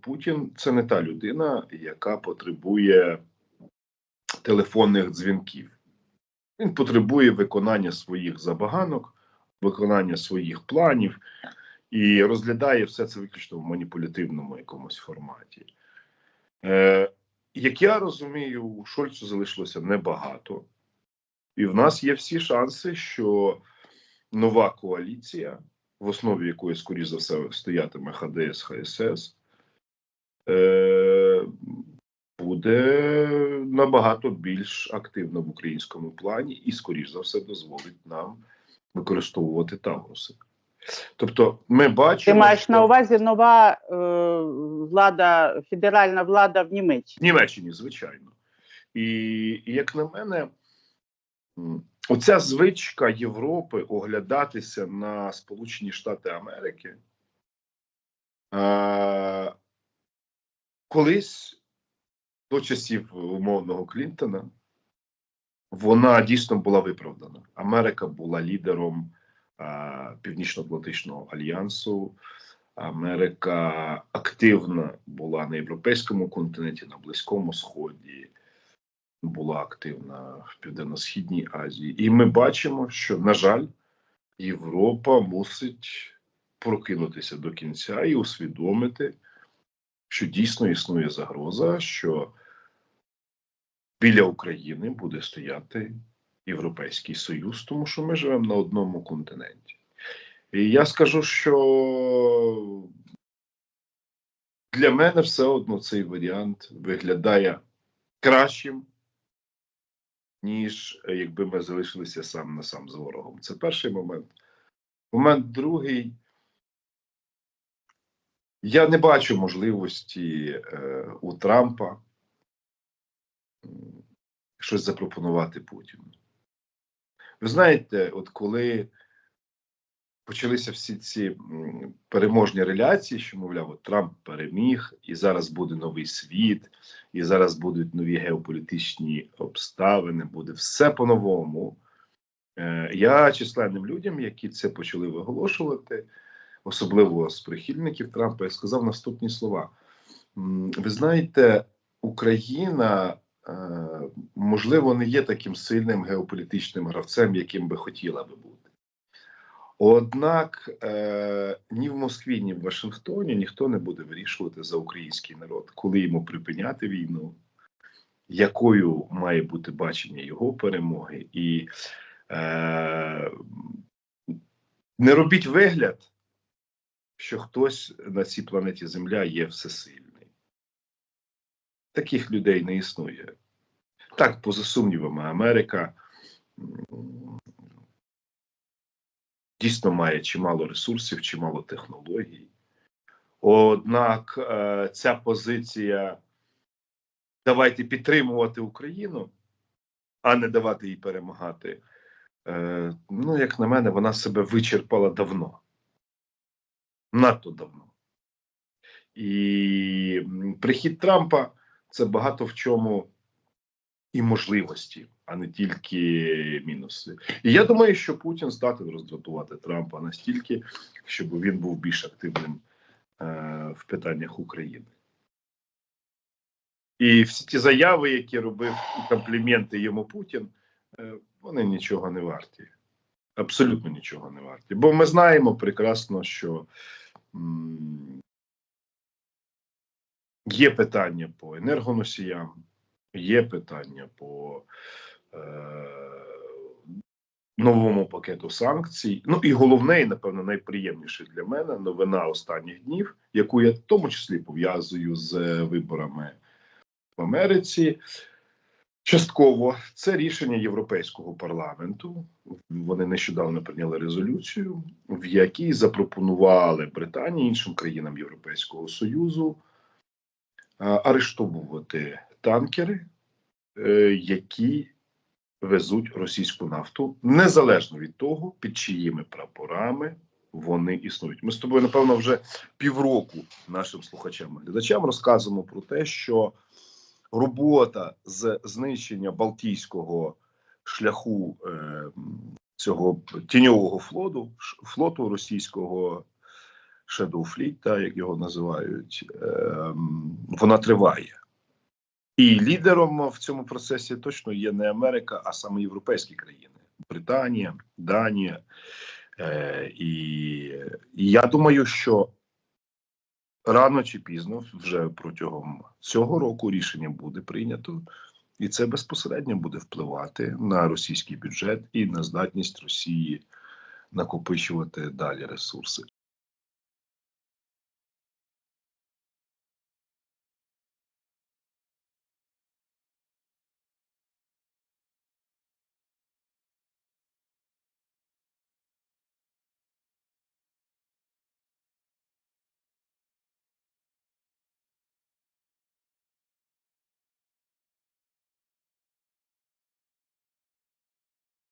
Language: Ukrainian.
Путін це не та людина, яка потребує телефонних дзвінків. Він потребує виконання своїх забаганок, виконання своїх планів і розглядає все це виключно в маніпулятивному якомусь форматі. Е, як я розумію, у Шольцу залишилося небагато, і в нас є всі шанси, що нова коаліція, в основі якої, скоріш за все, стоятиме ХДС, ХСС, буде набагато більш активна в українському плані і, скоріш за все, дозволить нам використовувати Тавруси. Тобто, ми бачимо. Ти маєш що на увазі нова е, влада, федеральна влада в Німеччині. в Німеччині, звичайно. І, і як на мене, оця звичка Європи оглядатися на Сполучені Штати Америки е, колись до часів умовного Клінтона вона дійсно була виправдана. Америка була лідером Північно-Атлантичного альянсу. Америка активна була на європейському континенті, на Близькому Сході, була активна в Південно-Східній Азії. І ми бачимо, що, на жаль, Європа мусить прокинутися до кінця і усвідомити, що дійсно існує загроза, що біля України буде стояти Європейський Союз, тому що ми живемо на одному континенті. І я скажу, що для мене все одно цей варіант виглядає кращим, ніж якби ми залишилися сам на сам з ворогом. Це перший момент. Момент другий. Я не бачу можливості е, у Трампа щось запропонувати Путіну. Ви знаєте, от коли почалися всі ці переможні реляції, що, мовляв, от Трамп переміг, і зараз буде новий світ, і зараз будуть нові геополітичні обставини, буде все по-новому. Е, Я численним людям, які це почали виголошувати, особливо з прихильників Трампа, я сказав наступні слова. Ви знаєте, Україна. е, Можливо, не є таким сильним геополітичним гравцем, яким би хотіла би бути. Однак е, ні в Москві, ні в Вашингтоні ніхто не буде вирішувати за український народ, коли йому припиняти війну, якою має бути бачення його перемоги, і е, не робіть вигляд, що хтось на цій планеті Земля є всесильний. Таких людей не існує. Так, поза сумнівами, Америка дійсно має чимало ресурсів, чимало технологій. Однак е, ця позиція давайте підтримувати Україну, а не давати їй перемагати. Е, ну, як на мене, вона себе вичерпала давно. Надто давно. І прихід Трампа це багато в чому і можливості, а не тільки мінуси. І я думаю, що Путін здатен роздратувати Трампа настільки, щоб він був більш активним е, в питаннях України. І всі ті заяви, які робив і компліменти йому Путін, е, вони нічого не варті. Абсолютно нічого не варті. Бо ми знаємо прекрасно, що є питання по енергоносіям, є питання по е, новому пакету санкцій. Ну і головне, і напевно, найприємніше для мене новина останніх днів, яку я в тому числі пов'язую з е, виборами в Америці. Частково це рішення Європейського парламенту. Вони нещодавно прийняли резолюцію, в якій запропонували Британії іншим країнам Європейського Союзу арештовувати танкери, е, які везуть російську нафту, незалежно від того, під чиїми прапорами вони існують. Ми з тобою, напевно, вже півроку нашим слухачам-глядачам розказуємо про те, що робота з знищення Балтійського шляху е, цього тіньового флоту, флоту російського Fleet, як його називають, ем, вона триває. І лідером в цьому процесі точно є не Америка, а саме європейські країни: Британія, Данія. Е, і, і я думаю, що рано чи пізно, вже протягом цього року, рішення буде прийнято, і це безпосередньо буде впливати на російський бюджет і на здатність Росії накопичувати далі ресурси.